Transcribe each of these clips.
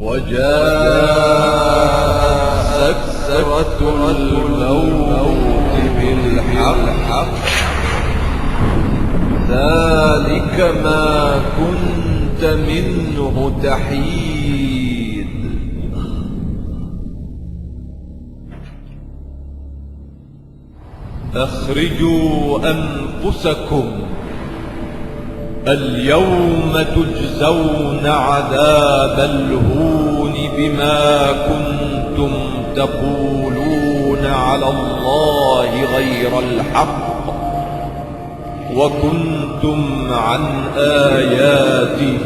وجاءت سكرة الموت بالحق. ذلك ما كنت منه تحيد. أخرجوا أنفسكم. اليوم تجزون عذاب الهون بما كنتم تقولون على الله غير الحق وكنتم عن آياته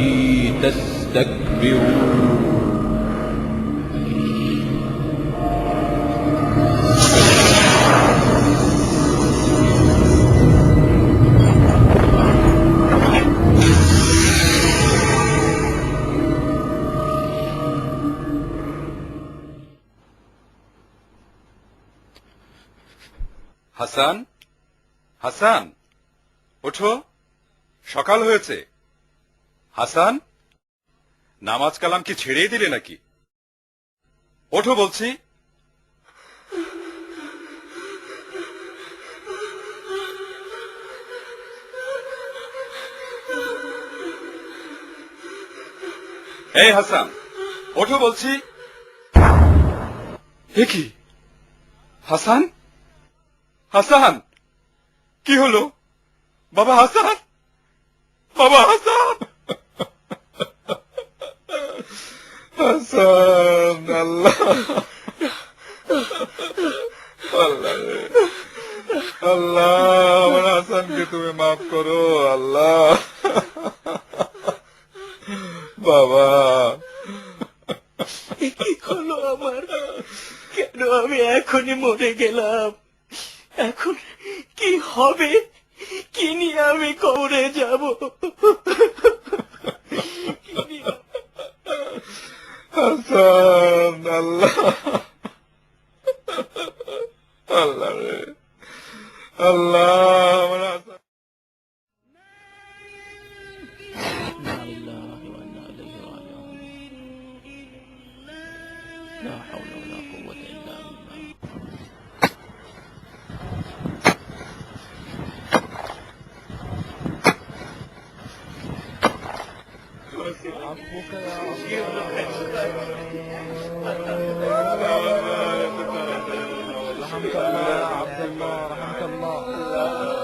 تستكبرون. হাসান? হাসান ওঠো সকাল হয়েছে। হাসান নামাজ কালাম কি ছেড়েই দিলে নাকি? ওঠো বলছি। এই হাসান ওঠো বলছি। এ কি? হাসান? হাসান! কি হলো? বাবা হাসান? বাবা হাসান! হাসান, আল্লাহ! আল্লাহ! আমার হাসানকে তুমি মাফ করো, আল্লাহ! বাবা! কি হলো আমার? কেন আমি এখনই মরে গেলাম? এখন কি হবে? কি নিয়ে আমি কবরে যাব? হাসান আল্লাহ। আল্লাহ আল্লাহ। رحمك الله يا عبد الله رحمك الله.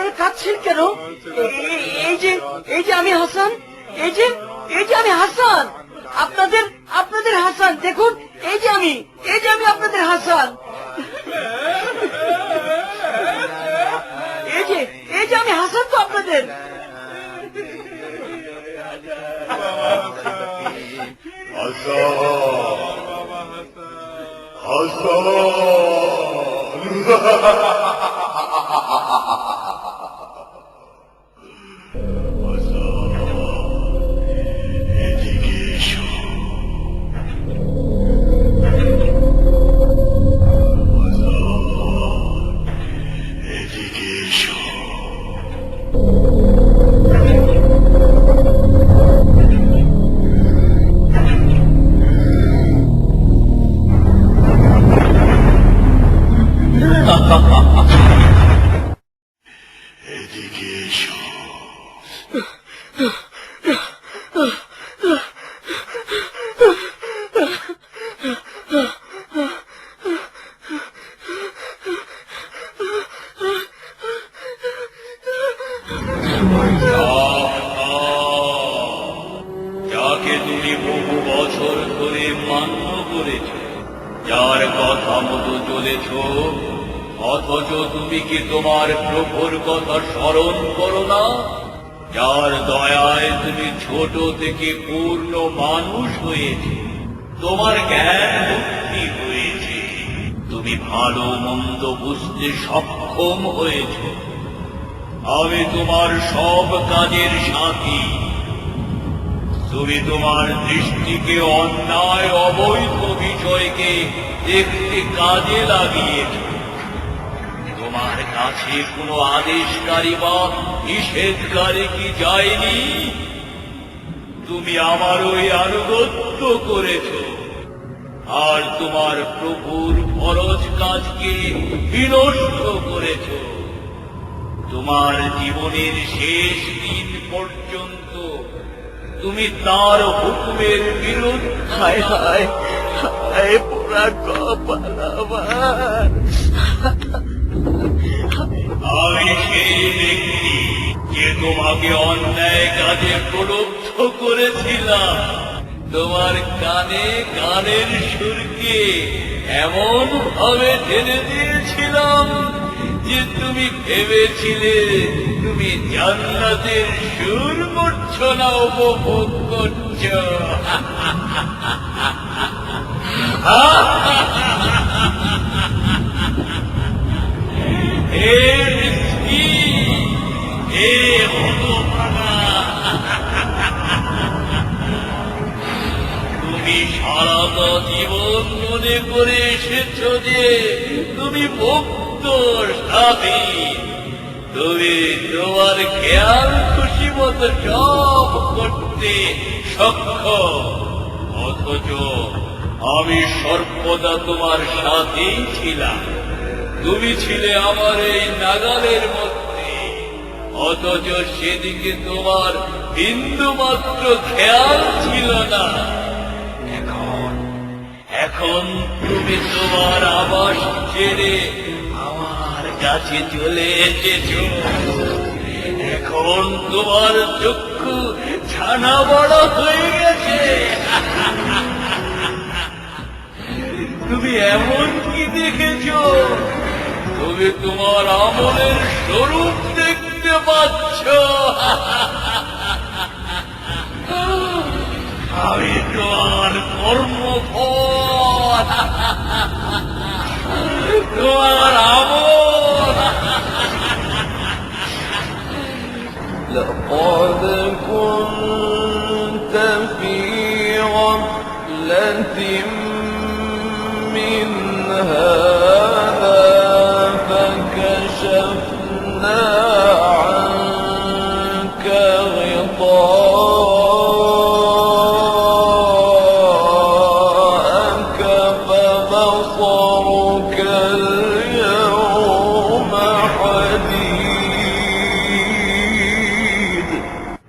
আপনারা কাঁদছেন কেন? এই যে এই যে আমি হাসান, এই যে এই যে আমি হাসান। আপনাদের আপনাদের হাসান, দেখুন, এই যে আমি, এই যে আমি আপনাদের হাসান। এই যে এই যে আমি হাসান তো আপনাদের। যাকে চলেছ অথচ তুমি কি তোমার প্রভুর কথা স্মরণ করো না? যার দয়ায় তুমি ছোট থেকে পূর্ণ মানুষ হয়েছে। তোমার জ্ঞান মুক্তি হয়েছে। তুমি ভালো মন্দ বুঝতে সক্ষম হয়েছ। আমি তোমার সব কাজের সাথী। তুমি তোমার দৃষ্টিকে অন্যায়, অবৈধ বিষয়কে দেখতে কাজে লাগিয়েছ তোমার কাছে কোনো আদেশকারী বা নিষেধকারী কি যায়নি? তুমি আমার ওই আনুগত্য করেছ। আর তোমার প্রভুর ফরজ কাজকে বিনষ্ট করেছ। তোমার জীবনের শেষ দিন পর্যন্ত তুমি তার হুকুমের বিরুদ্ধে পোড়া কপাল আমার আমি সেই ব্যক্তি যে তোমাকে অন্যায় কাজে প্রলুব্ধ করেছিলাম তোমার কানে গানের সুরকে এমন ভাবে ঢেলে দিয়েছিলাম যে তুমি ভেবেছিলে, তুমি জান্নাতের সুর মূর্ছনা উপভোগ করছ? তুমি সারাটা জীবন মনে করে এসেছ যে তুমি মুক্ত স্বাধীন। তুমি তোমার খেয়াল খুশি মতো সব করতে সক্ষম। অথচ আমি সর্বদা তোমার সাথেই ছিলাম। তুমি ছিলে আমার এই নাগালের মধ্যে। অথচ সেদিকে তোমার বিন্দু মাত্র খেয়াল ছিল না। এখন এখন তুমি তোমার আবাস ছেড়ে আমার কাছে চলে এসেছ। এখন তোমার চক্ষু ছানা বড় হয়ে গেছে। তুমি এমন কি দেখেছ? তুমি তোমার আমলের স্বরূপ দেখতে পাচ্ছ। আমি তোমার কর্মফল। তোমার